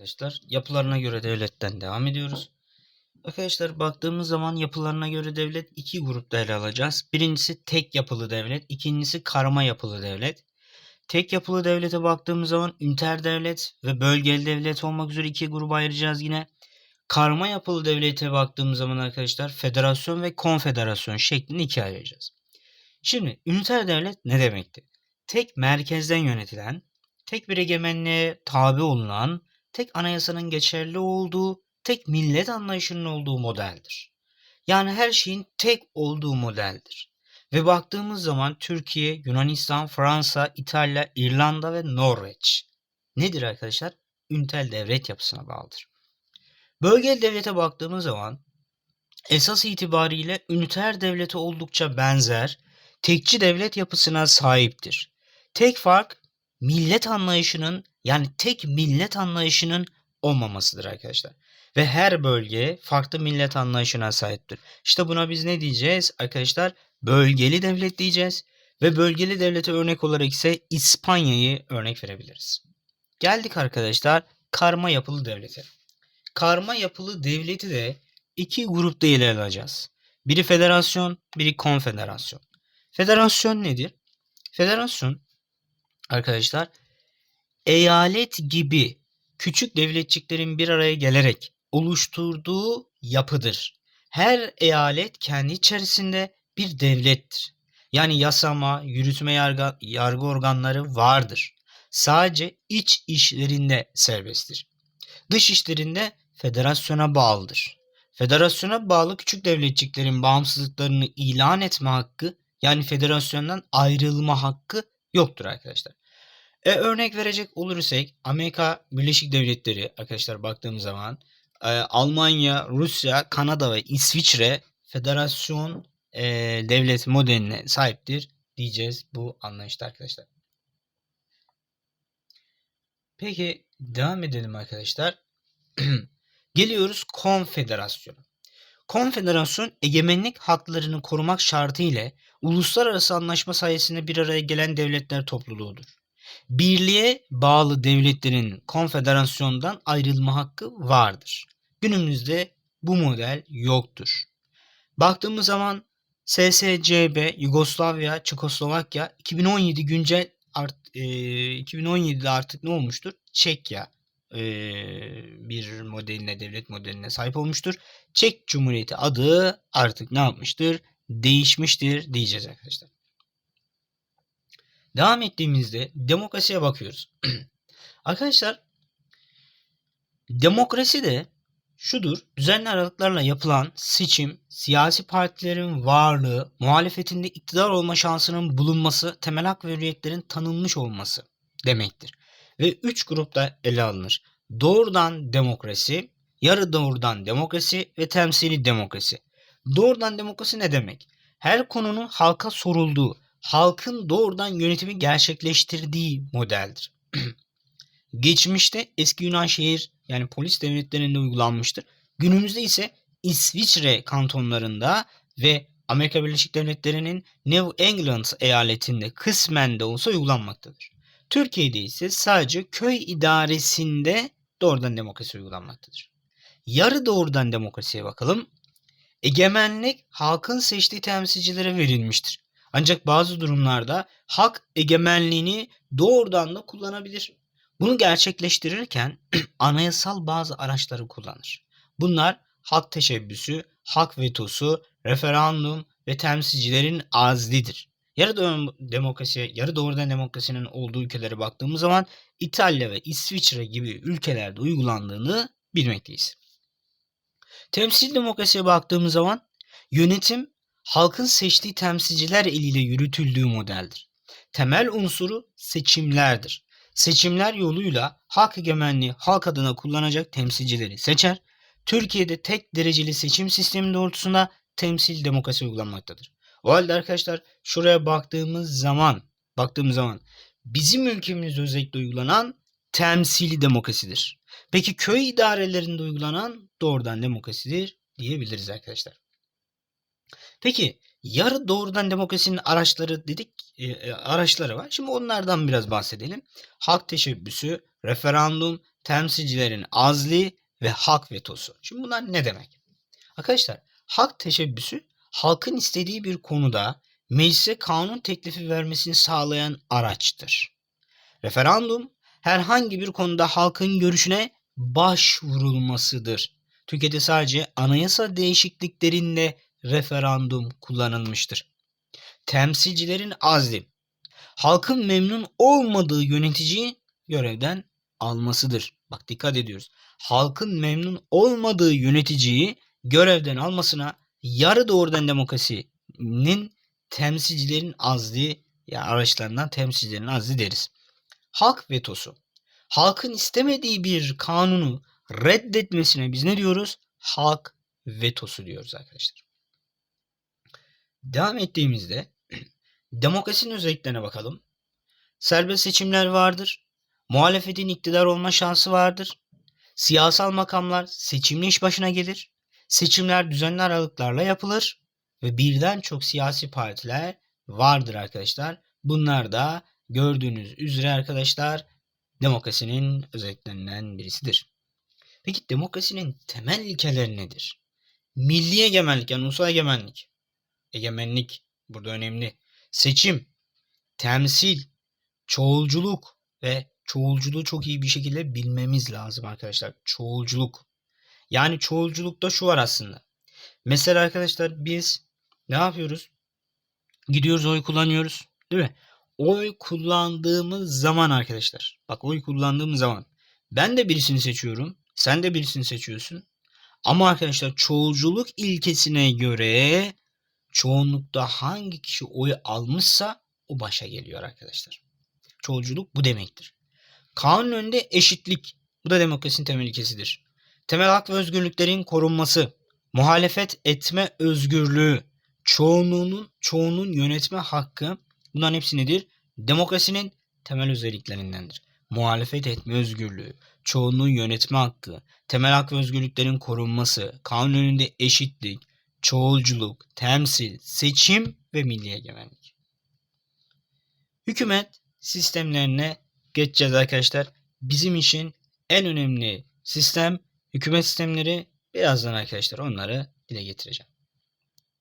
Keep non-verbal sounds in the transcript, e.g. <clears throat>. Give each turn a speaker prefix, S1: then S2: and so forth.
S1: Arkadaşlar yapılarına göre devletten devam ediyoruz. Arkadaşlar baktığımız zaman yapılarına göre devlet iki grupta ele alacağız. Birincisi tek yapılı devlet, ikincisi karma yapılı devlet. Tek yapılı devlete baktığımız zaman üniter devlet ve bölgeli devlet olmak üzere iki gruba ayıracağız yine. Karma yapılı devlete baktığımız zaman arkadaşlar federasyon ve konfederasyon şeklinde ikiye ayıracağız. Şimdi üniter devlet ne demekti? Tek merkezden yönetilen, tek bir egemenliğe tabi olunan, tek anayasanın geçerli olduğu, tek millet anlayışının olduğu modeldir. Yani her şeyin tek olduğu modeldir. Ve baktığımız zaman Türkiye, Yunanistan, Fransa, İtalya, İrlanda ve Norveç nedir arkadaşlar? Üntel devlet yapısına bağlıdır. Bölgeli devlete baktığımız zaman esas itibariyle üniter devlete oldukça benzer, tekçi devlet yapısına sahiptir. Tek fark millet anlayışının yani tek millet anlayışının olmamasıdır arkadaşlar. Ve her bölge farklı millet anlayışına sahiptir. İşte buna biz ne diyeceğiz arkadaşlar? Bölgeli devlet diyeceğiz. Ve bölgeli devlete örnek olarak ise İspanya'yı örnek verebiliriz. Geldik arkadaşlar karma yapılı devlete. Karma yapılı devleti de iki grupta ele alacağız. Biri federasyon, biri konfederasyon. Federasyon nedir? Federasyon arkadaşlar eyalet gibi küçük devletçiklerin bir araya gelerek oluşturduğu yapıdır. Her eyalet kendi içerisinde bir devlettir. Yani yasama, yürütme yargı, yargı organları vardır. Sadece iç işlerinde serbesttir. Dış işlerinde federasyona bağlıdır. Federasyona bağlı küçük devletçiklerin bağımsızlıklarını ilan etme hakkı yani federasyondan ayrılma hakkı yoktur arkadaşlar. E, örnek verecek olursak Amerika Birleşik Devletleri arkadaşlar baktığımız zaman e, Almanya, Rusya, Kanada ve İsviçre federasyon e, devlet modeline sahiptir diyeceğiz bu anlayışta arkadaşlar. Peki devam edelim arkadaşlar. <clears throat> Geliyoruz konfederasyona. Konfederasyon egemenlik haklarını korumak şartı ile uluslararası anlaşma sayesinde bir araya gelen devletler topluluğudur. Birliğe bağlı devletlerin konfederasyondan ayrılma hakkı vardır. Günümüzde bu model yoktur. Baktığımız zaman SSCB, Yugoslavya, Çekoslovakya 2017 güncel art, e, 2017'de artık ne olmuştur? Çekya e, bir modeline, devlet modeline sahip olmuştur. Çek Cumhuriyeti adı artık ne yapmıştır? Değişmiştir diyeceğiz arkadaşlar. Devam ettiğimizde demokrasiye bakıyoruz. <clears throat> arkadaşlar demokrasi de şudur. Düzenli aralıklarla yapılan seçim, siyasi partilerin varlığı, muhalefetinde iktidar olma şansının bulunması, temel hak ve hürriyetlerin tanınmış olması demektir. Ve üç grupta ele alınır. Doğrudan demokrasi, yarı doğrudan demokrasi ve temsili demokrasi. Doğrudan demokrasi ne demek? Her konunun halka sorulduğu, halkın doğrudan yönetimi gerçekleştirdiği modeldir. <clears throat> Geçmişte eski Yunan şehir yani polis devletlerinde uygulanmıştır. Günümüzde ise İsviçre kantonlarında ve Amerika Birleşik Devletleri'nin New England eyaletinde kısmen de olsa uygulanmaktadır. Türkiye'de ise sadece köy idaresinde doğrudan demokrasi uygulanmaktadır. Yarı doğrudan demokrasiye bakalım. Egemenlik halkın seçtiği temsilcilere verilmiştir. Ancak bazı durumlarda halk egemenliğini doğrudan da kullanabilir. Bunu gerçekleştirirken <clears throat> anayasal bazı araçları kullanır. Bunlar halk teşebbüsü, halk vetosu, referandum ve temsilcilerin azlidir. Yarı doğru demokrasi, yarı doğrudan demokrasinin olduğu ülkelere baktığımız zaman İtalya ve İsviçre gibi ülkelerde uygulandığını bilmekteyiz. Temsil demokrasiye baktığımız zaman yönetim halkın seçtiği temsilciler eliyle yürütüldüğü modeldir. Temel unsuru seçimlerdir. Seçimler yoluyla halk egemenliği halk adına kullanacak temsilcileri seçer. Türkiye'de tek dereceli seçim sistemi doğrultusunda temsil demokrasi uygulanmaktadır. O halde arkadaşlar şuraya baktığımız zaman baktığımız zaman bizim ülkemizde özellikle uygulanan temsili demokrasidir. Peki köy idarelerinde uygulanan doğrudan demokrasidir diyebiliriz arkadaşlar. Peki yarı doğrudan demokrasinin araçları dedik e, araçları var. Şimdi onlardan biraz bahsedelim. Halk teşebbüsü, referandum, temsilcilerin azli ve hak vetosu. Şimdi bunlar ne demek? Arkadaşlar hak teşebbüsü halkın istediği bir konuda meclise kanun teklifi vermesini sağlayan araçtır. Referandum herhangi bir konuda halkın görüşüne başvurulmasıdır. Türkiye'de sadece anayasa değişikliklerinde referandum kullanılmıştır. Temsilcilerin azli halkın memnun olmadığı yöneticiyi görevden almasıdır. Bak dikkat ediyoruz. Halkın memnun olmadığı yöneticiyi görevden almasına yarı doğrudan demokrasinin temsilcilerin azli ya araçlarından temsilcilerin azli deriz. Halk vetosu. Halkın istemediği bir kanunu reddetmesine biz ne diyoruz? Halk vetosu diyoruz arkadaşlar. Devam ettiğimizde <clears throat> demokrasinin özelliklerine bakalım. Serbest seçimler vardır. Muhalefetin iktidar olma şansı vardır. Siyasal makamlar seçimli iş başına gelir. Seçimler düzenli aralıklarla yapılır ve birden çok siyasi partiler vardır arkadaşlar. Bunlar da gördüğünüz üzere arkadaşlar demokrasinin özelliklerinden birisidir. Peki demokrasinin temel ilkeleri nedir? Milli egemenlik yani ulusal egemenlik. Egemenlik burada önemli. Seçim, temsil, çoğulculuk ve çoğulculuğu çok iyi bir şekilde bilmemiz lazım arkadaşlar. Çoğulculuk. Yani çoğulculukta şu var aslında. Mesela arkadaşlar biz ne yapıyoruz? Gidiyoruz oy kullanıyoruz. Değil mi? Oy kullandığımız zaman arkadaşlar. Bak oy kullandığımız zaman. Ben de birisini seçiyorum. Sen de birisini seçiyorsun. Ama arkadaşlar çoğulculuk ilkesine göre çoğunlukta hangi kişi oy almışsa o başa geliyor arkadaşlar. Çoğulculuk bu demektir. Kanun önünde eşitlik. Bu da demokrasinin temel ilkesidir. Temel hak ve özgürlüklerin korunması, muhalefet etme özgürlüğü, çoğunluğunun çoğunun yönetme hakkı bunların hepsi nedir? Demokrasinin temel özelliklerindendir. Muhalefet etme özgürlüğü, çoğunluğun yönetme hakkı, temel hak ve özgürlüklerin korunması, kanun önünde eşitlik, çoğulculuk, temsil, seçim ve milli egemenlik. Hükümet sistemlerine geçeceğiz arkadaşlar. Bizim için en önemli sistem hükümet sistemleri. Birazdan arkadaşlar onları dile getireceğim.